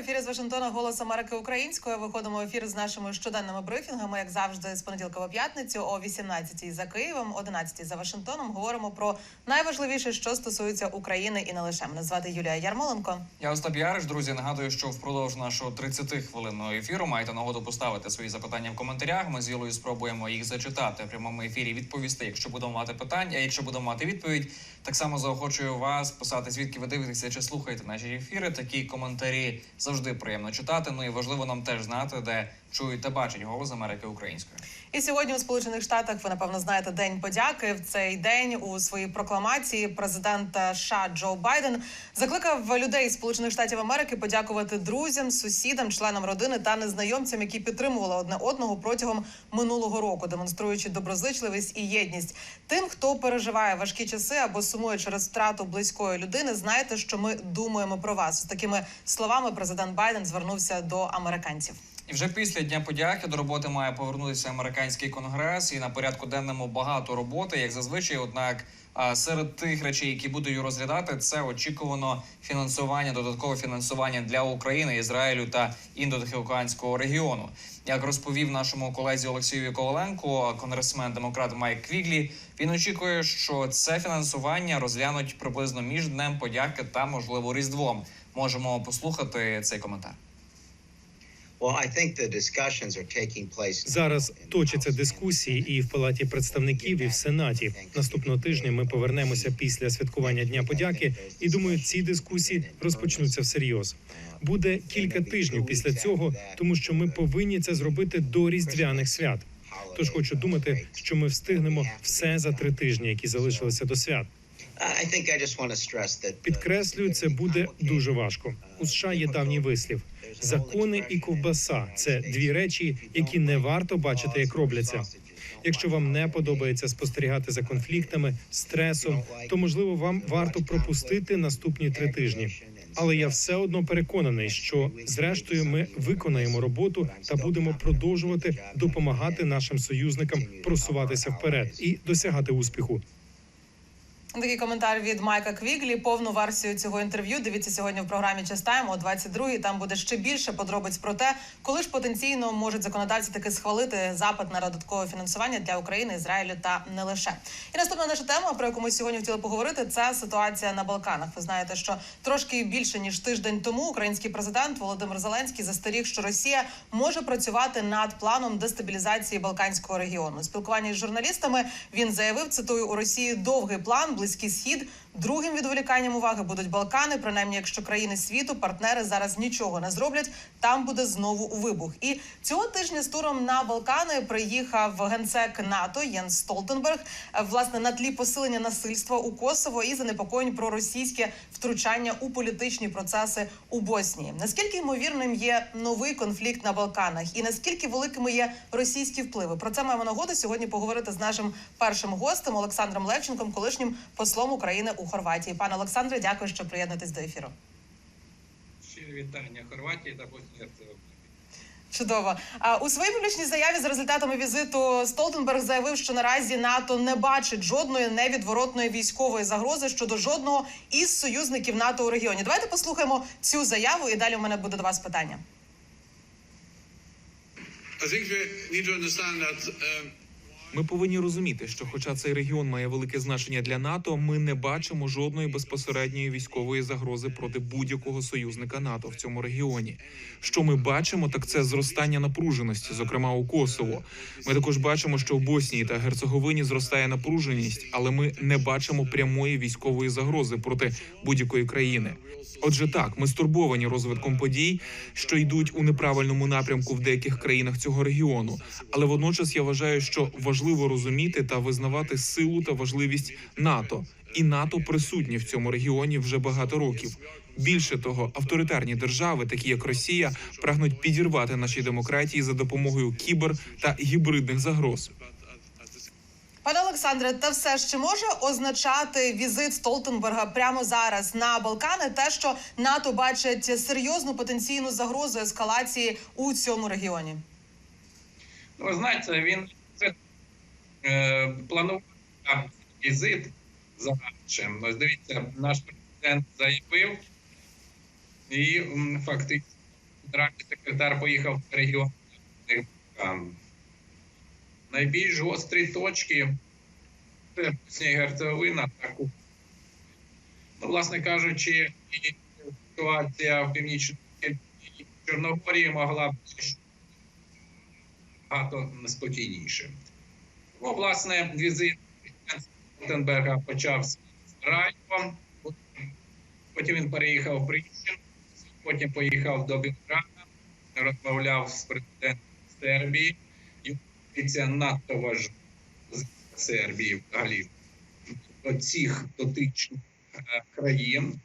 Ефірі з Вашингтона Голос Америки Українською. Виходимо в ефір з нашими щоденними брифінгами, як завжди, з понеділка по п'ятницю о 18-й за Києвом, 11-й за Вашингтоном. Говоримо про найважливіше, що стосується України і не лише. Мене звати Юлія Ярмоленко. Я Остап Яриш. Друзі, нагадую, що впродовж нашого 30-хвилинного ефіру маєте нагоду поставити свої запитання в коментарях. Ми з Юлою спробуємо їх зачитати в прямому ефірі. Відповісти, якщо будемо мати питання. А якщо будемо мати відповідь, так само заохочую вас писати, звідки ви дивитеся чи слухаєте наші ефіри. Такі коментарі завжди приємно читати. Ну і важливо нам теж знати, де чують та бачать голос Америки українською. І сьогодні у Сполучених Штатах ви напевно знаєте День подяки. В цей день у своїй прокламації президент США Джо Байден закликав людей Сполучених Штатів Америки подякувати друзям, сусідам, членам родини та незнайомцям, які підтримували одне одного протягом минулого року, демонструючи доброзичливість і єдність. Тим, хто переживає важкі часи або сумує через втрату близької людини, знайте, що ми думаємо про вас. З такими словами президент Байден звернувся до американців. І вже після дня подяки до роботи має повернутися американський конгрес, і на порядку денному багато роботи, як зазвичай. Однак серед тих речей, які будуть розглядати, це очікувано фінансування, додаткове фінансування для України, Ізраїлю та індотихоокеанського регіону. Як розповів нашому колезі Олексію Коваленку, конгресмен демократ Майк Квіглі, він очікує, що це фінансування розглянуть приблизно між днем подяки та можливо різдвом. Можемо послухати цей коментар. Зараз точаться дискусії і в палаті представників, і в сенаті. Наступного тижня ми повернемося після святкування Дня подяки. І думаю, ці дискусії розпочнуться всерйоз. Буде кілька тижнів після цього, тому що ми повинні це зробити до різдвяних свят. Тож хочу думати, що ми встигнемо все за три тижні, які залишилися до свят. Uh, Підкреслюю, це буде дуже важко. У США є давній вислів: закони і ковбаса це дві речі, які не варто бачити, як робляться. Якщо вам не подобається спостерігати за конфліктами, стресом, то можливо вам варто пропустити наступні три тижні. Але я все одно переконаний, що зрештою ми виконаємо роботу та будемо продовжувати допомагати нашим союзникам просуватися вперед і досягати успіху. Такий коментар від Майка Квіглі. Повну версію цього інтерв'ю дивіться сьогодні в програмі «Частайм» о 22-й. Там буде ще більше подробиць про те, коли ж потенційно можуть законодавці таки схвалити запит на додаткове фінансування для України, Ізраїлю та не лише. І наступна наша тема, про яку ми сьогодні хотіли поговорити, це ситуація на Балканах. Ви знаєте, що трошки більше ніж тиждень тому український президент Володимир Зеленський застеріг, що Росія може працювати над планом дестабілізації Балканського регіону. У спілкуванні з журналістами він заявив, цитую, у Росії довгий план, близький схід. Другим відволіканням уваги будуть Балкани. Принаймні, якщо країни світу, партнери зараз нічого не зроблять, там буде знову вибух. І цього тижня з туром на Балкани приїхав генсек НАТО Єнс Столтенберг. Власне на тлі посилення насильства у Косово і занепокоєнь про російське втручання у політичні процеси у Боснії. Наскільки ймовірним є новий конфлікт на Балканах, і наскільки великими є російські впливи? Про це маємо нагоду сьогодні поговорити з нашим першим гостем Олександром Левченком, колишнім послом України у Хорватії. Пане Олександре, дякую, що приєднатесь до ефіру. Щирі вітання Хорватії та Боснії Герцеговини. Чудово. А у своїй публічній заяві за результатами візиту Столтенберг заявив, що наразі НАТО не бачить жодної невідворотної військової загрози щодо жодного із союзників НАТО у регіоні. Давайте послухаємо цю заяву, і далі у мене буде до вас питання. I think we need to understand that um, Ми повинні розуміти, що, хоча цей регіон має велике значення для НАТО, ми не бачимо жодної безпосередньої військової загрози проти будь-якого союзника НАТО в цьому регіоні. Що ми бачимо, так це зростання напруженості, зокрема у Косово. Ми також бачимо, що в Боснії та Герцеговині зростає напруженість, але ми не бачимо прямої військової загрози проти будь-якої країни. Отже, так, ми стурбовані розвитком подій, що йдуть у неправильному напрямку в деяких країнах цього регіону. Але водночас я вважаю, що важливо розуміти та визнавати силу та важливість НАТО. І НАТО присутні в цьому регіоні вже багато років. Більше того, авторитарні держави, такі як Росія, прагнуть підірвати наші демократії за допомогою кібер та гібридних загроз. Пане Олександре, та все ж чи може означати візит Столтенберга прямо зараз на Балкани, те, що НАТО бачить серйозну потенційну загрозу ескалації у цьому регіоні? Ну, ви знаєте, він е, там візит за. Ось дивіться, наш президент заявив, і фактично генеральний секретар поїхав в регіон. Найбільш гострі точки це Боснія і Герцеговина та Куб. Ну, власне кажучи, ситуація в північній Чорногорії могла б багато неспокійніше. Ну, власне, візит Столтенберга почався з Раєвом, потім він переїхав в Прищин, потім поїхав до Білграда, розмовляв з президентом Сербії. Це надто важливо з Сербії взагалі до цих дотичних е, країн.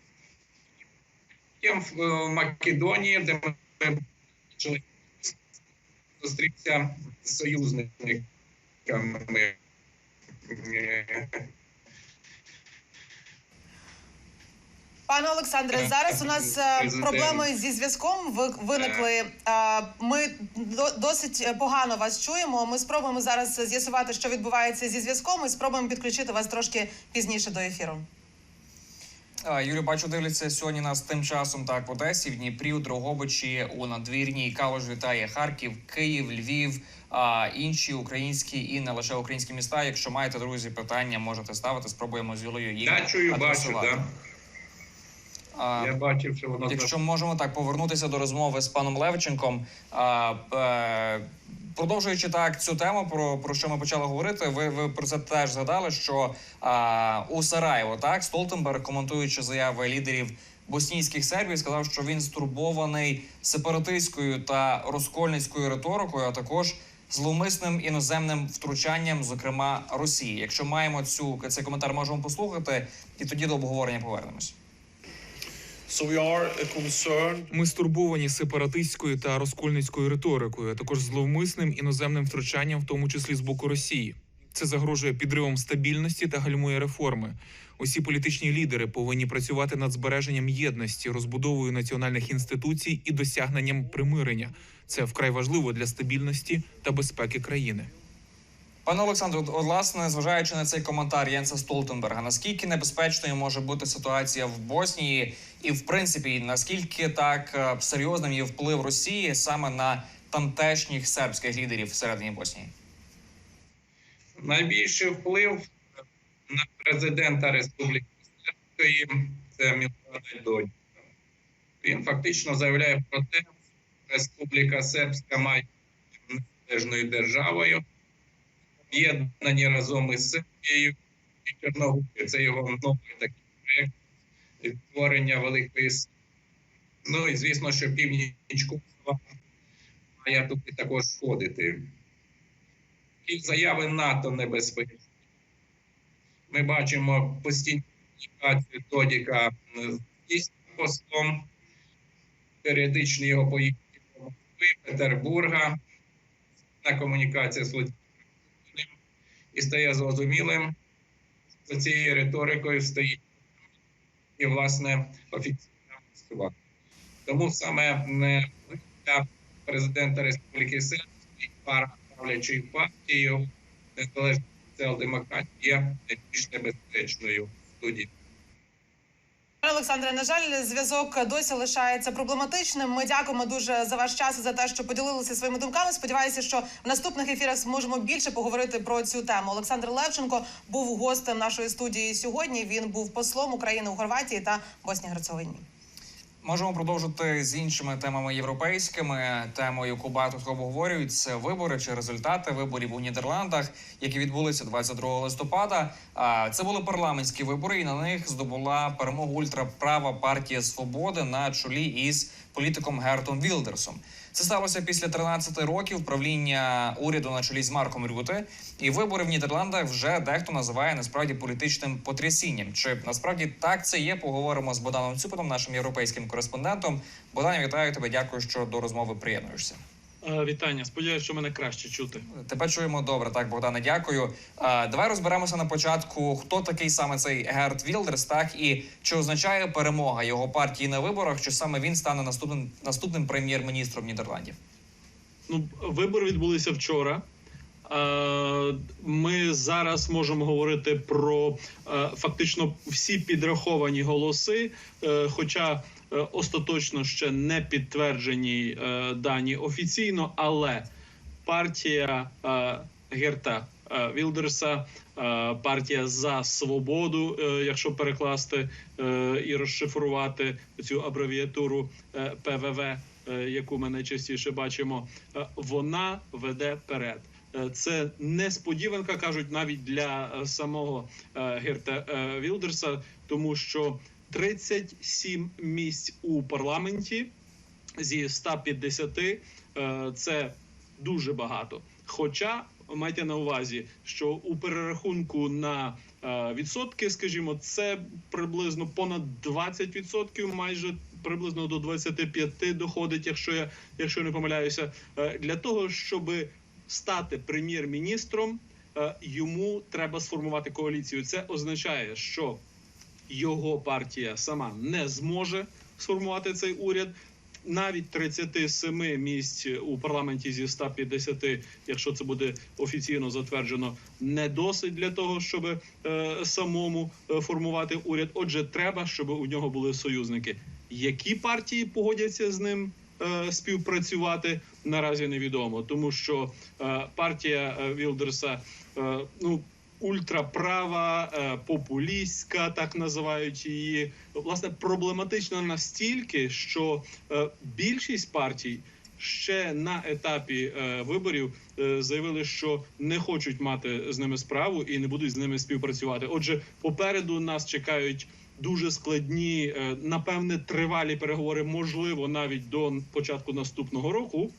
Потім в е, Македонії, де ми зустрівся з союзниками. Е, Пане Олександре, зараз у нас е, проблеми зі зв'язком виникли. Е, Ми досить погано вас чуємо. Ми спробуємо зараз з'ясувати, що відбувається зі зв'язком, і спробуємо підключити вас трошки пізніше до ефіру. А, Юрій, бачу, дивляться сьогодні нас тим часом так в Одесі, в Дніпрі, у Дрогобичі, у Надвірній, Калуш вітає Харків, Київ, Львів, а інші українські і не лише українські міста. Якщо маєте друзі питання, можете ставити. Спробуємо з Юлею їх Я чую, бачу, да. А, Я бачив, що воно Якщо можемо так повернутися до розмови з паном Левченком, а, е, продовжуючи так цю тему, про, про що ми почали говорити, ви, ви про це теж згадали, що а, у Сараєво так Столтенберг, коментуючи заяви лідерів боснійських сербів, сказав, що він стурбований сепаратистською та розкольницькою риторикою, а також зловмисним іноземним втручанням, зокрема Росії. Якщо маємо цю цей коментар, можемо послухати, і тоді до обговорення повернемось. Ми стурбовані сепаратистською та розкольницькою риторикою, а також зловмисним іноземним втручанням, в тому числі з боку Росії. Це загрожує підривом стабільності та гальмує реформи. Усі політичні лідери повинні працювати над збереженням єдності, розбудовою національних інституцій і досягненням примирення. Це вкрай важливо для стабільності та безпеки країни. Пане от, власне, зважаючи на цей коментар Єнса Столтенберга, наскільки небезпечною може бути ситуація в Боснії, і в принципі, наскільки так е, серйозним є вплив Росії саме на тамтешніх сербських лідерів всередині Боснії? найбільший вплив на президента Республіки Сербської це Мілана Додіка. Він фактично заявляє про те, що Республіка Сербська має незалежною державою, об'єднані разом із Сербією і Чорногорією. Це його новий такий проєкт відтворення великої С- Ну і звісно, що північ Косова має туди також входити і заяви НАТО небезпечні. Ми бачимо постійну комунікацію Додіка з постом, періодичні його поїздки до Петербурга, комунікація з Путіним. І стає зрозумілим, за цією риторикою стоїть і, власне, офіційна Москва. Тому саме для президента Республіки Сербської пара правлячої партії незалежна соціал-демократії є найбільш небезпечною в. Олександре, на жаль, зв'язок досі лишається проблематичним. Ми дякуємо дуже за ваш час і за те, що поділилися своїми думками. Сподіваюся, що в наступних ефірах зможемо більше поговорити про цю тему. Олександр Левченко був гостем нашої студії сьогодні. Він був послом України у Хорватії та Боснії Герцеговині. Можемо продовжити з іншими темами європейськими. Темою, яку багато хто обговорюють, це вибори чи результати виборів у Нідерландах, які відбулися 22 листопада. Це були парламентські вибори, і на них здобула перемогу ультраправа партія Свободи на чолі із політиком Гертом Вілдерсом. Це сталося після 13 років правління уряду на чолі з Марком Рюте. І вибори в Нідерландах вже дехто називає насправді політичним потрясінням. Чи насправді так це є? Поговоримо з Богданом Цюпином, нашим європейським кореспондентом. Богдан, вітаю тебе. Дякую, що до розмови приєднуєшся. Е, Вітання. Сподіваюся, що мене краще чути. Тебе чуємо добре. Так, Богдане, дякую. Давай розберемося на початку, хто такий саме цей Герт Вілдерс, так і чи означає перемога його партії на виборах, що саме він стане наступним наступним прем'єр-міністром Нідерландів. Ну, вибори відбулися вчора. Е, Ми зараз можемо говорити про е, фактично всі підраховані голоси. Е, Хоча е, остаточно ще не підтверджені е, дані офіційно, але партія е, Герта е, Вілдерса, е, партія за свободу, е, якщо перекласти е, і розшифрувати цю абревіатуру е, ПВВ, е, яку ми найчастіше бачимо, е, вона веде перед. Е, Це несподіванка, кажуть навіть для е, самого е, Герта е, Вілдерса, тому що 37 місць у парламенті зі 150 е, це дуже багато. Хоча майте на увазі, що у перерахунку на е, відсотки, скажімо, це приблизно понад 20%, майже приблизно до 25 доходить, якщо я якщо не помиляюся, Е, для того, щоб стати прем'єр-міністром, йому треба сформувати коаліцію. Це означає, що його партія сама не зможе сформувати цей уряд. Навіть 37 місць у парламенті зі 150, якщо це буде офіційно затверджено, не досить для того, щоб е, самому е, формувати уряд. Отже, треба, щоб у нього були союзники. Які партії погодяться з ним е, співпрацювати, наразі невідомо, тому що е, партія е, Вілдерса е, ну ультраправа, е, популістська, так називають її, власне, проблематична настільки, що е, більшість партій. Ще на етапі е, виборів е, заявили, що не хочуть мати з ними справу і не будуть з ними співпрацювати. Отже, попереду нас чекають дуже складні, е, напевне, тривалі переговори, можливо, навіть до початку наступного року.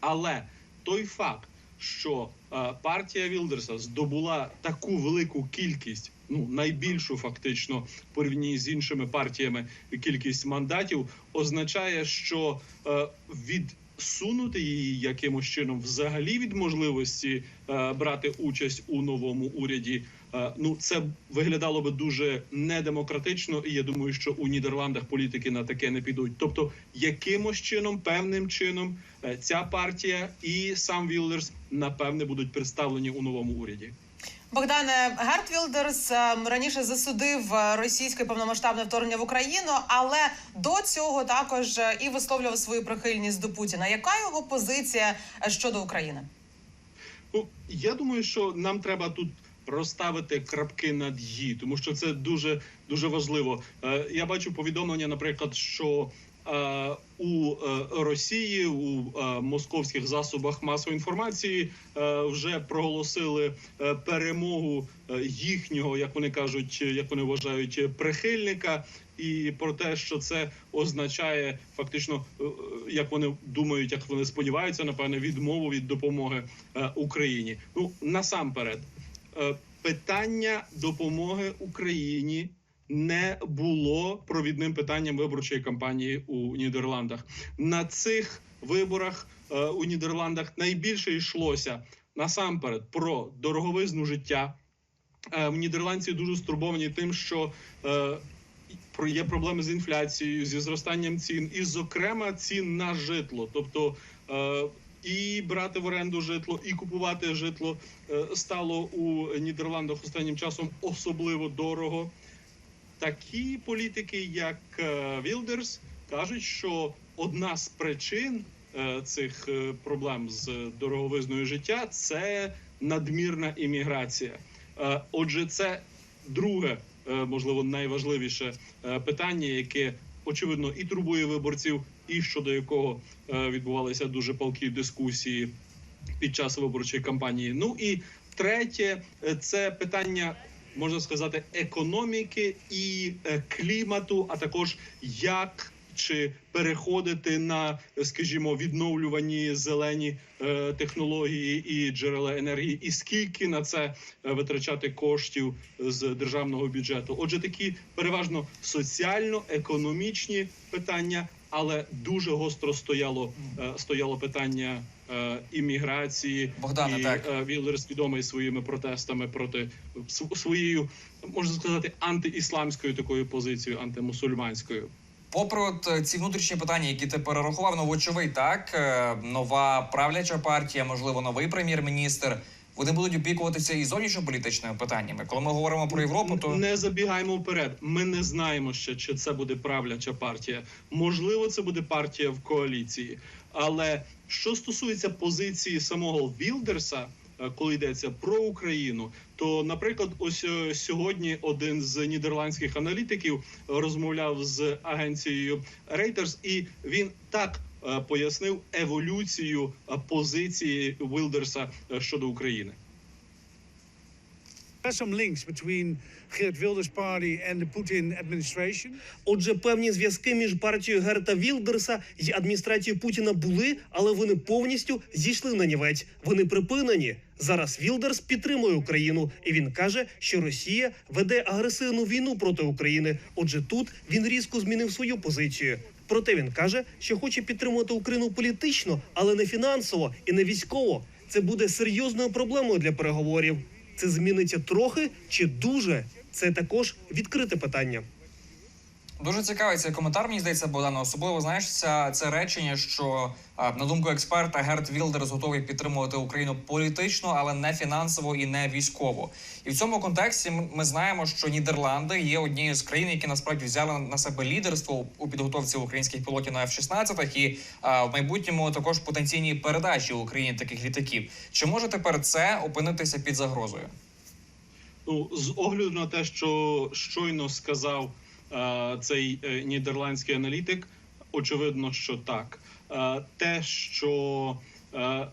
Але той факт, що е, партія Вілдерса здобула таку велику кількість, ну найбільшу фактично порівні з іншими партіями кількість мандатів, означає, що е, відсунути її якимось чином взагалі від можливості е, брати участь у новому уряді. Е, Ну, це виглядало би дуже недемократично, і я думаю, що у Нідерландах політики на таке не підуть. Тобто, якимось чином, певним чином, е, ця партія і сам Вілдерс напевне будуть представлені у новому уряді. Богдане Герт Вілдерс ем, раніше засудив е, російське повномасштабне вторгнення в Україну, але до цього також і висловлював свою прихильність до Путіна. Яка його позиція щодо України? Ну, я думаю, що нам треба тут розставити крапки над «і», тому що це дуже дуже важливо. Е, я бачу повідомлення, наприклад, що е, у е, Росії у московських засобах масової інформації вже проголосили перемогу їхнього, як вони кажуть, як вони вважають, прихильника. І про те, що це означає фактично, як вони думають, як вони сподіваються, напевне, відмову від допомоги Україні. Ну насамперед, питання допомоги Україні не було провідним питанням виборчої кампанії у Нідерландах. На цих виборах е, у Нідерландах найбільше йшлося насамперед про дороговизну життя. Е, В Нідерландці дуже стурбовані тим, що е, є проблеми з інфляцією, зі зростанням цін, і, зокрема, цін на житло. Тобто е, і брати в оренду житло, і купувати житло е, стало у Нідерландах останнім часом особливо дорого. Такі політики, як Вілдерс, кажуть, що одна з причин е, цих е, проблем з дороговизною життя це надмірна імміграція. Отже, це друге, можливо, найважливіше питання, яке очевидно і турбує виборців, і щодо якого е, відбувалися дуже палкі дискусії під час виборчої кампанії. Ну і третє, е, це питання. Можна сказати, економіки і е, клімату, а також як чи переходити на, скажімо, відновлювані зелені е, технології і джерела енергії, і скільки на це е, витрачати коштів з державного бюджету. Отже, такі переважно соціально-економічні питання, але дуже гостро стояло е, стояло питання імміграції. Богдане, і, так. Віллерс відомий своїми протестами проти св- своєю, можна сказати, антиісламською такою позицією, антимусульманською. Попри от е, ці внутрішні питання, які ти перерахував, ну вочевидь, так е, нова правляча партія, можливо, новий прем'єр-міністр. вони будуть опікуватися і зовнішньополітичними питаннями. Коли ми говоримо про Європу, то не забігаємо вперед. Ми не знаємо ще, чи це буде правляча партія. Можливо, це буде партія в коаліції. Але що стосується позиції самого Вілдерса, е, коли йдеться про Україну, то, наприклад, ось е, сьогодні один з нідерландських аналітиків розмовляв з агенцією Reuters, і він так е, пояснив еволюцію е, позиції Вілдерса е, щодо України. There's some links between Geert Wilders' party and the Putin administration. Отже, певні зв'язки між партією Герта Вілдерса і адміністрацією Путіна були, але вони повністю зійшли на нівець. Вони припинені. Зараз Вілдерс підтримує Україну, і він каже, що Росія веде агресивну війну проти України. Отже, тут він різко змінив свою позицію. Проте він каже, що хоче підтримувати Україну політично, але не фінансово і не військово. Це буде серйозною проблемою для переговорів. Це зміниться трохи чи дуже. Це також відкрите питання. Дуже цікавий цей коментар. Мені здається, Богдана. Особливо знаєш, ця це речення, що на думку експерта Герт Вілдерс готовий підтримувати Україну політично, але не фінансово і не військово. І в цьому контексті ми- знаємо, що Нідерланди є однією з країн, які насправді взяли на себе лідерство у підготовці українських пілотів на F-16 і а, в майбутньому також потенційній передачі Україні таких літаків. Чи може тепер це опинитися під загрозою? Ну, з огляду на те, що щойно сказав цей е, нідерландський аналітик, очевидно, що так. Те, що е, е,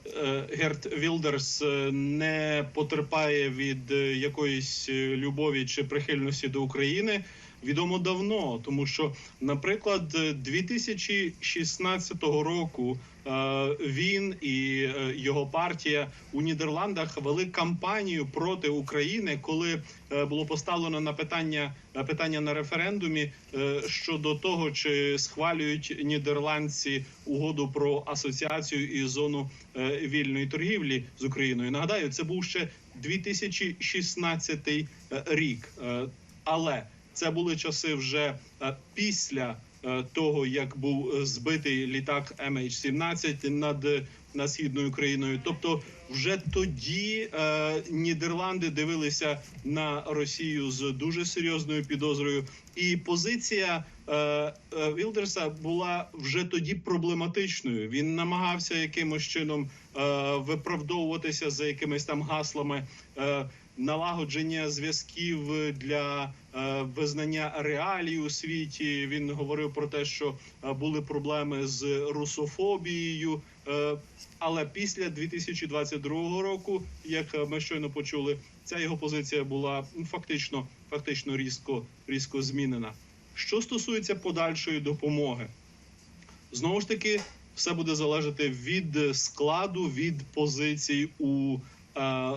Герт Вілдерс не потерпає від якоїсь любові чи прихильності до України. Відомо давно, тому що, наприклад, е, 2016 року е, він і е, його партія у Нідерландах вели кампанію проти України, коли е, було поставлено на питання е, питання на референдумі е, щодо того, чи схвалюють нідерландці угоду про асоціацію і зону е, вільної торгівлі з Україною. Нагадаю, це був ще 2016 е, рік, Е, але це були часи вже е, після е, того, як був е, збитий літак MH17 над, над східною Україною. Тобто, вже тоді Нідерланди дивилися на Росію з дуже серйозною підозрою, і позиція Вілдерса була вже тоді проблематичною. Він намагався якимось чином виправдовуватися за якимись там гаслами. Налагодження зв'язків для визнання реалій у світі. Він говорив про те, що е, були проблеми з русофобією. Е, але після 2022 року, як ми щойно почули, ця його позиція була фактично, фактично різко, різко змінена. Що стосується подальшої допомоги, знову ж таки, все буде залежати від складу, від позицій у е,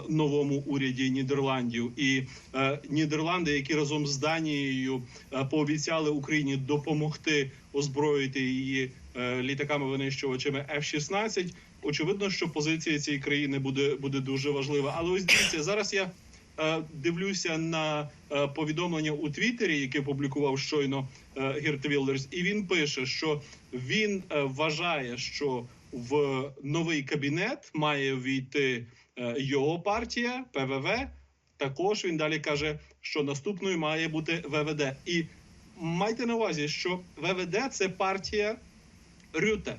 новому уряді Нідерландів і е, Нідерланди, які разом з Данією е, пообіцяли Україні допомогти озброїти її е, літаками-винищувачами F-16, Очевидно, що позиція цієї країни буде буде дуже важлива. Але ось дивіться, зараз я е, дивлюся на е, повідомлення у Твіттері, яке публікував щойно е, Герт Вілдерс, і він пише, що він е, вважає, що в новий кабінет має війти е, його партія ПВВ. Також він далі каже, що наступною має бути ВВД. І майте на увазі, що ВВД це партія Рюте.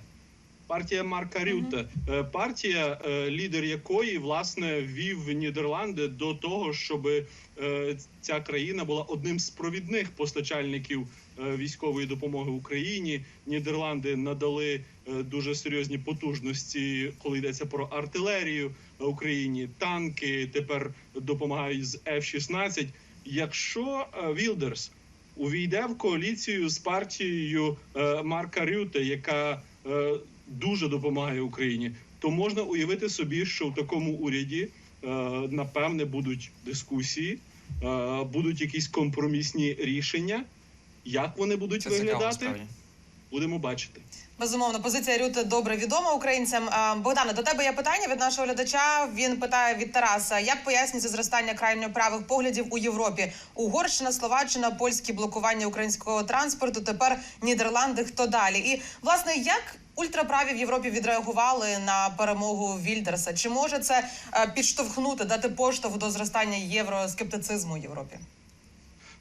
Партія Марка Рюте, Е, партія, е, лідер якої власне вів Нідерланди до того, щоб е, ця країна була одним з провідних постачальників е, військової допомоги Україні. Нідерланди надали е, дуже серйозні потужності, коли йдеться про артилерію Україні, танки тепер допомагають з F-16. Якщо Вілдерс увійде в коаліцію з партією е, Марка Рюте, яка е, дуже допомагає Україні, то можна уявити собі, що в такому уряді е, напевне будуть дискусії, будуть якісь компромісні рішення. Як вони будуть Це виглядати? Будемо бачити. Безумовно, позиція Рюти добре відома українцям. Богдане, до тебе є питання від нашого глядача. Він питає від Тараса: як пояснюється зростання крайньо правих поглядів у Європі? Угорщина, Словаччина, польські блокування українського транспорту. Тепер Нідерланди. Хто далі? І власне, як ультраправі в Європі відреагували на перемогу Вільдерса? Чи може це е, підштовхнути, дати поштовх до зростання євроскептицизму у Європі?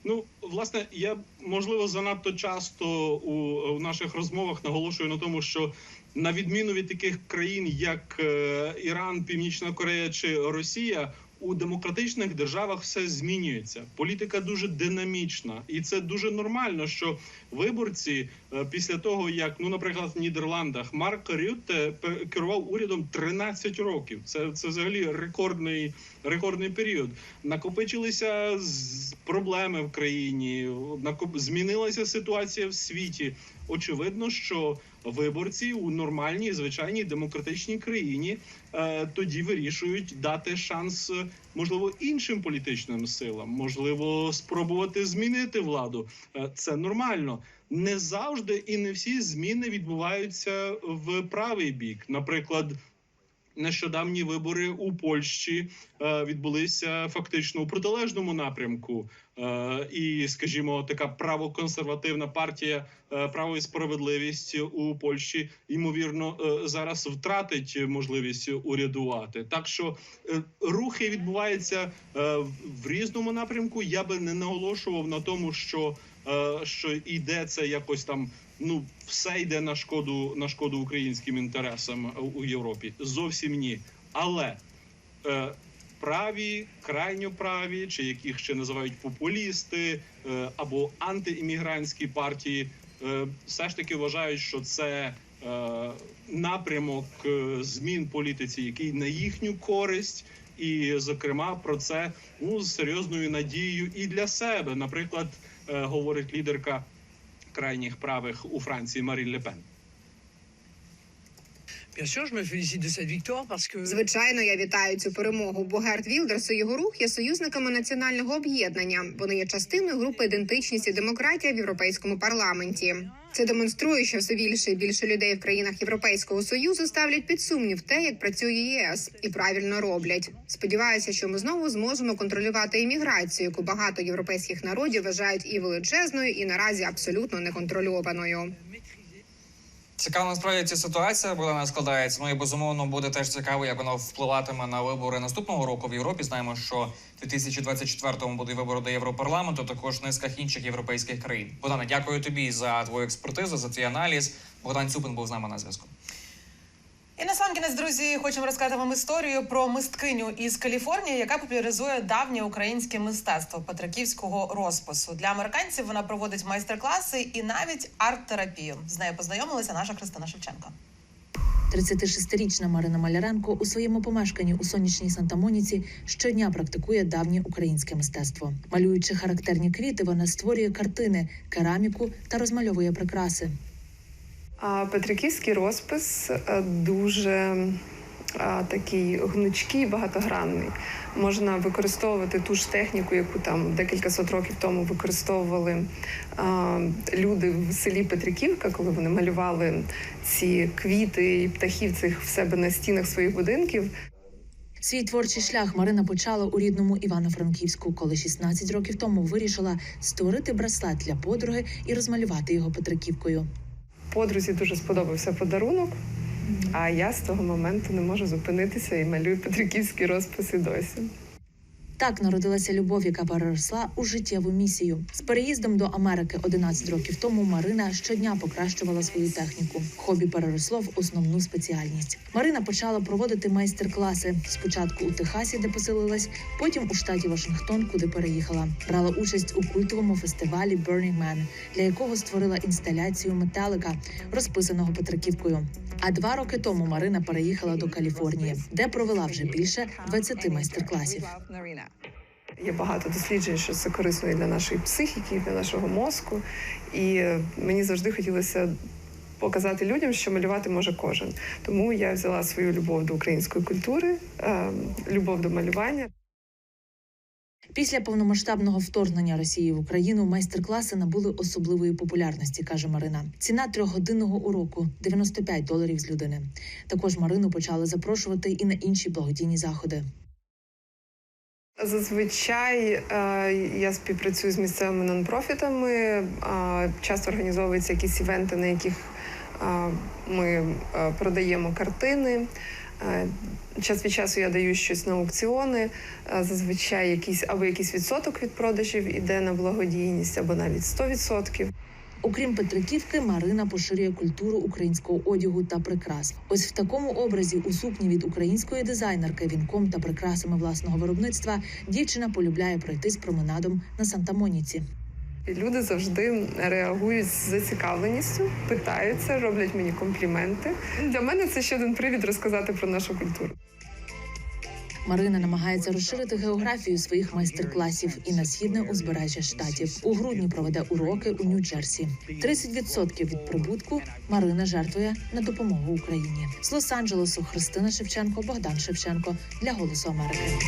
Ну, власне, я можливо занадто часто у, у наших розмовах наголошую на тому, що на відміну від таких країн, як е, Іран, Північна Корея чи Росія, у демократичних державах все змінюється. Політика дуже динамічна, і це дуже нормально, що виборці е, після того, як ну, наприклад, в Нідерландах Марк Рютте керував урядом 13 років. Це, це взагалі рекордний, рекордний період. Накопичилися проблеми в країні, змінилася ситуація в світі. Очевидно, що виборці у нормальній, звичайній демократичній країні е, тоді вирішують дати шанс, е, можливо, іншим політичним силам, можливо, спробувати змінити владу. Е, це нормально. Не завжди і не всі зміни відбуваються в правий бік. Наприклад, нещодавні вибори у Польщі е, відбулися фактично у протилежному напрямку. Е, і, скажімо, така правоконсервативна партія е, право і справедливість у Польщі ймовірно зараз втратить можливість урядувати. Так що рухи відбуваються в- різному напрямку. Я би не наголошував на тому, що, що йде це якось там. Ну, все йде на шкоду на шкоду українським інтересам у- Європі. Зовсім ні. Але е, праві, крайньо праві, чи яких ще називають популісти е, або антиіммігрантські партії, е, все ж таки вважають, що це е, напрямок е, змін політиці, який на їхню користь. І, зокрема, про це ну з серйозною надією і для себе. Наприклад, е, говорить лідерка крайніх правих у Франції Марін Лепен. Звичайно, я вітаю цю перемогу, бо Герт Вілдерс і його рух є союзниками національного об'єднання. Вони є частиною групи ідентичність і демократія в європейському парламенті. Це демонструє, що все більше і більше людей в країнах Європейського союзу ставлять під сумнів те, як працює ЄС, і правильно роблять. Сподіваюся, що ми знову зможемо контролювати імміграцію, яку багато європейських народів вважають і величезною, і наразі абсолютно неконтрольованою. Цікава насправді ця ситуація, бо вона складається. Ну і безумовно буде теж цікаво, як вона впливатиме на вибори наступного року в Європі. Знаємо, що в 2024-му будуть вибори до Європарламенту, також низках інших європейських країн. Богдане, дякую тобі за твою експертизу, за твій аналіз. Богдан Цюпин був з нами на зв'язку. І на сам кінець, друзі, хочемо розказати вам історію про мисткиню із Каліфорнії, яка популяризує давнє українське мистецтво петриківського розпису. Для американців вона проводить майстер-класи і навіть арт-терапію. З нею познайомилася наша Христина Шевченко. 36-річна Марина Маляренко у своєму помешканні у сонячній Санта-Моніці щодня практикує давнє українське мистецтво. Малюючи характерні квіти, вона створює картини, кераміку та розмальовує прикраси. Петриківський розпис е, дуже такий гнучкий, багатогранний. Можна використовувати ту ж техніку, яку там декілька сот років тому використовували а, люди в селі Петриківка, коли вони малювали ці квіти і птахів цих в себе на стінах своїх будинків. Свій творчий шлях Марина почала у рідному Івано-Франківську, коли 16 років тому вирішила створити браслет для подруги і розмалювати його Петриківкою. Подрузі дуже сподобався подарунок. А я з того моменту не можу зупинитися і малюю петриківські розписи досі. Так народилася любов, яка переросла у життєву місію. З переїздом до Америки 11 років тому Марина щодня покращувала свою техніку. Хобі переросло в основну спеціальність. Марина почала проводити майстер-класи спочатку у Техасі, де поселилась, потім у штаті Вашингтон, куди переїхала. Брала участь у культовому фестивалі Burning Man, для якого створила інсталяцію метелика, розписаного Петриківкою. А два роки тому Марина переїхала до Каліфорнії, де провела вже більше 20 майстер-класів. Є багато досліджень, що це корисно і для нашої психіки, і для нашого мозку. І е, мені завжди хотілося показати людям, що малювати може кожен. Тому я взяла свою любов до української культури, е, любов до малювання. Після повномасштабного вторгнення Росії в Україну майстер-класи набули особливої популярності, каже Марина. Ціна трьохгодинного уроку 95 доларів з людини. Також Марину почали запрошувати і на інші благодійні заходи. Зазвичай е, я співпрацюю з місцевими нонпрофітами. е, Часто організовуються якісь івенти, на яких е, ми продаємо картини. Час від часу я даю щось на аукціони. Зазвичай якийсь або якийсь відсоток від продажів іде на благодійність, або навіть 100%. Окрім Петриківки, Марина поширює культуру українського одягу та прикрас. Ось в такому образі у сукні від української дизайнерки вінком та прикрасами власного виробництва дівчина полюбляє пройтись променадом на Санта-Моніці. Люди завжди реагують з зацікавленістю, питаються, роблять мені компліменти. Для мене це ще один привід розказати про нашу культуру. Марина намагається розширити географію своїх майстер-класів і на східне узбережжя штатів. У грудні проведе уроки у Нью-Джерсі. 30% від прибутку Марина жертвує на допомогу Україні. З Лос-Анджелесу Христина Шевченко, Богдан Шевченко для Голосу Америки.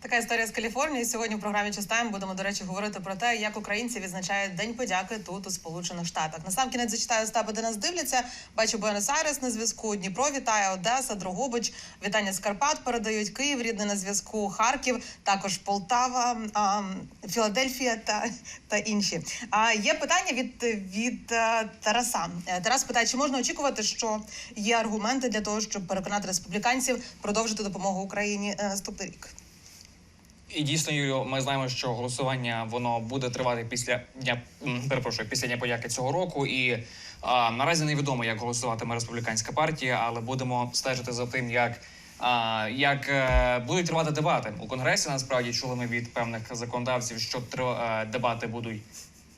Така історія з Каліфорнії. Сьогодні в програмі «Частаємо» будемо, до речі, говорити про те, як українці відзначають День подяки тут у Сполучених Штатах. Насамкінець зачитаю Остапа, де нас дивляться. Бачу Буенос-Айрес на зв'язку. Дніпро вітає Одеса, Дрогобич. Вітання з Карпат передають Київ, рідний на зв'язку. Харків, також Полтава, Філадельфія та, та інші. А є питання від, від е, Тараса. Е, Тарас питає, чи можна очікувати, що є аргументи для того, щоб переконати республіканців продовжити допомогу Україні е, наступний рік. І дійсно, Юлію, ми знаємо, що голосування воно буде тривати після дня перепрошую, після дня подяки цього року. І а, наразі невідомо, як голосуватиме республіканська партія, але будемо стежити за тим, як. А, як е, будуть тривати дебати у конгресі, насправді чули ми від певних законодавців, що тр- е, дебати будуть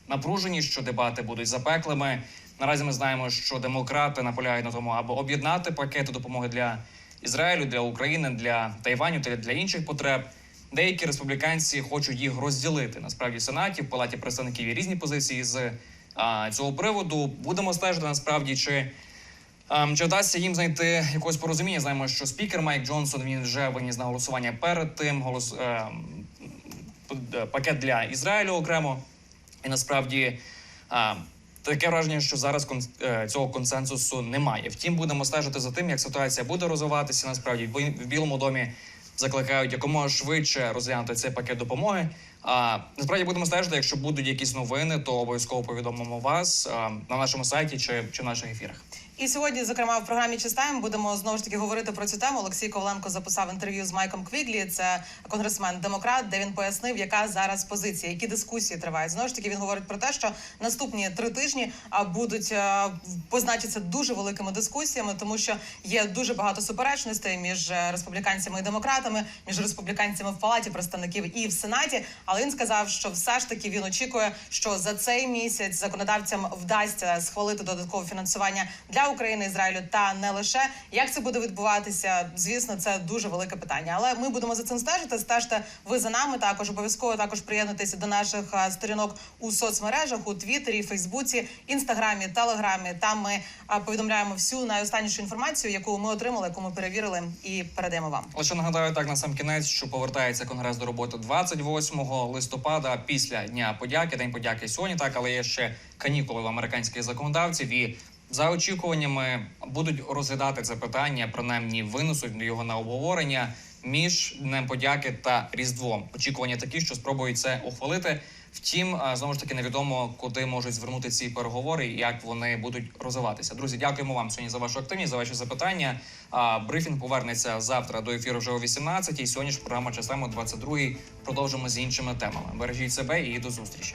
напружені, що дебати будуть запеклими. Наразі ми знаємо, що демократи наполягають на тому, аби об'єднати пакети допомоги для Ізраїлю, для України, для Тайваню та для інших потреб. Деякі республіканці хочуть їх розділити. Насправді в сенаті, в палаті представників є різні позиції з а, цього приводу. Будемо стежити насправді, чи, чи вдасться їм знайти якогось порозуміння. Знаємо, що спікер Майк Джонсон він вже виніс на голосування перед тим голос е, пакет для Ізраїлю окремо. І насправді а, таке враження, що зараз кон, е, цього консенсусу немає. Втім, будемо стежити за тим, як ситуація буде розвиватися. Насправді в Білому домі закликають якомога швидше розглянути цей пакет допомоги. А насправді будемо стежити, якщо будуть якісь новини, то обов'язково повідомимо вас а, на нашому сайті чи, чи в наших ефірах. І сьогодні, зокрема, в програмі «Чистаємо» будемо знову ж таки говорити про цю тему. Олексій Коваленко записав інтерв'ю з Майком Квіглі. Це конгресмен демократ, де він пояснив, яка зараз позиція, які дискусії тривають. Знову ж таки, він говорить про те, що наступні три тижні будуть а, позначаться дуже великими дискусіями, тому що є дуже багато суперечностей між е, республіканцями і демократами, між республіканцями в палаті представників і в сенаті. Але він сказав, що все ж таки він очікує, що за цей місяць законодавцям вдасться схвалити додаткове фінансування для України, Ізраїлю та не лише як це буде відбуватися. Звісно, це дуже велике питання. Але ми будемо за цим стежити. Стежте ви за нами. Також обов'язково також приєднуйтеся до наших сторінок у соцмережах у Твіттері, Фейсбуці, Інстаграмі, Телеграмі. Там ми повідомляємо всю найостаннішу інформацію, яку ми отримали, яку ми перевірили, і передаємо вам. Лише нагадаю так на сам кінець, що повертається конгрес до роботи 28 листопада після дня подяки. День подяки сьогодні. Так, але є ще канікули в американських законодавців і. За очікуваннями будуть розглядати це питання, принаймні винесуть його на обговорення між днем подяки та різдвом. Очікування такі, що спробують це ухвалити. Втім, а, знову ж таки невідомо, куди можуть звернути ці переговори як вони будуть розвиватися. Друзі, дякуємо вам сьогодні за вашу активність, за ваші запитання. Брифінг повернеться завтра до ефіру вже о 18-й. Сьогодні ж програма часами 22-й. Продовжимо з іншими темами. Бережіть себе і до зустрічі.